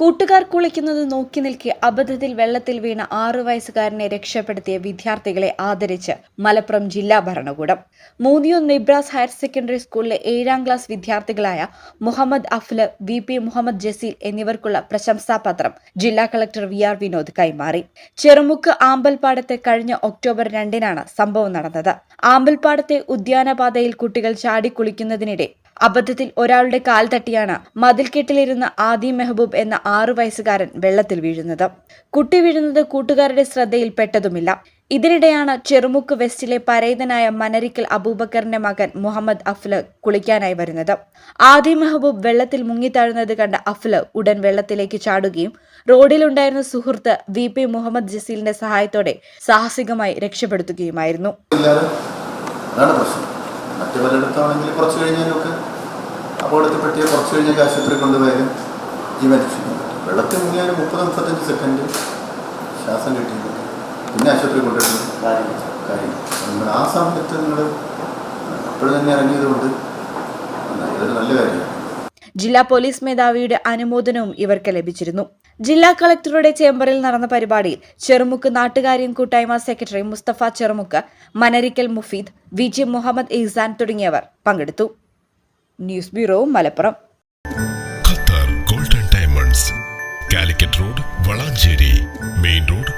കൂട്ടുകാർ കുളിക്കുന്നത് നോക്കി നിൽക്കെ അബദ്ധത്തിൽ വെള്ളത്തിൽ വീണ ആറു വയസ്സുകാരനെ രക്ഷപ്പെടുത്തിയ വിദ്യാർത്ഥികളെ ആദരിച്ച് മലപ്പുറം ജില്ലാ ഭരണകൂടം. മൂന്നിയൂർ നിബ്രാസ് ഹയർ സെക്കൻഡറി സ്കൂളിലെ ഏഴാം ക്ലാസ് വിദ്യാർത്ഥികളായ മുഹമ്മദ് അഫ്ല വി പി മുഹമ്മദ് ജസീൽ എന്നിവർക്കുള്ള പ്രശംസാപത്രം ജില്ലാ കളക്ടർ വി ആർ വിനോദ് കൈമാറി. ചെറുമുക്ക് ആമ്പൽപ്പാടത്ത് കഴിഞ്ഞ ഒക്ടോബർ രണ്ടിനാണ് സംഭവം നടന്നത്. ആമ്പൽപ്പാടത്തെ ഉദ്യാനപാതയിൽ കുട്ടികൾ ചാടി കുളിക്കുന്നതിനിടെ അബദ്ധത്തിൽ ഒരാളുടെ കാൽ തട്ടിയാണ് മതിൽക്കെട്ടിലിരുന്ന ആദി മെഹബൂബ് എന്ന ആറു വയസ്സുകാരൻ വെള്ളത്തിൽ വീഴുന്നത്. കുട്ടി വീഴുന്നത് കൂട്ടുകാരുടെ ശ്രദ്ധയിൽപ്പെട്ടതുമില്ല. ഇതിനിടെയാണ് ചെറുമുക്ക് വെസ്റ്റിലെ പരേതനായ മനരിക്കൽ അബൂബക്കറിന്റെ മകൻ മുഹമ്മദ് അഫ്ല് കുളിക്കാനായി വരുന്നത്. ആദി മെഹബൂബ് വെള്ളത്തിൽ മുങ്ങിത്താഴുന്നത് കണ്ട അഫ്ല് ഉടൻ വെള്ളത്തിലേക്ക് ചാടുകയും റോഡിലുണ്ടായിരുന്ന സുഹൃത്ത് വി പി മുഹമ്മദ് ജസീലിന്റെ സഹായത്തോടെ സാഹസികമായി രക്ഷപ്പെടുത്തുകയുമായിരുന്നു. മറ്റു പലയിടത്താണെങ്കിൽ കുറച്ച് കഴിഞ്ഞാലൊക്കെ അപകടത്തിൽപ്പെട്ടിയ കുറച്ച് കഴിഞ്ഞൊക്കെ ആശുപത്രി കൊണ്ടുപോയാലും ജീവൻ രക്ഷിക്കാൻ പറ്റും. വെള്ളത്തിൽ മുങ്ങിയാൽ മുപ്പത് മുപ്പത്തഞ്ച് സെക്കൻഡ് ശ്വാസം കിട്ടിയിട്ടുണ്ട് പിന്നെ ആശുപത്രി കൊണ്ടുപോയിട്ട് കാര്യം. നിങ്ങൾ ആ സമയത്ത് നിങ്ങൾ അപ്പോഴും തന്നെ ഇറങ്ങിയത് കൊണ്ട് ഇതൊരു നല്ല കാര്യമാണ്. ജില്ലാ പോലീസ് മേധാവിയുടെ അനുമോദനവും ഇവർക്ക് ലഭിച്ചിരുന്നു. ജില്ലാ കളക്ടറുടെ ചേംബറിൽ നടന്ന പരിപാടിയിൽ ചെറുമുക്ക് നാട്ടുകാര്യൻ കൂട്ടായ്മ secretary Mustafa Cherumukku Manarikkal Mufeed V G Muhammad Ihsan തുടങ്ങിയവർ പങ്കെടുത്തു. News bureau Malappuram. Qatar golden diamonds Calicut road Valanchery main road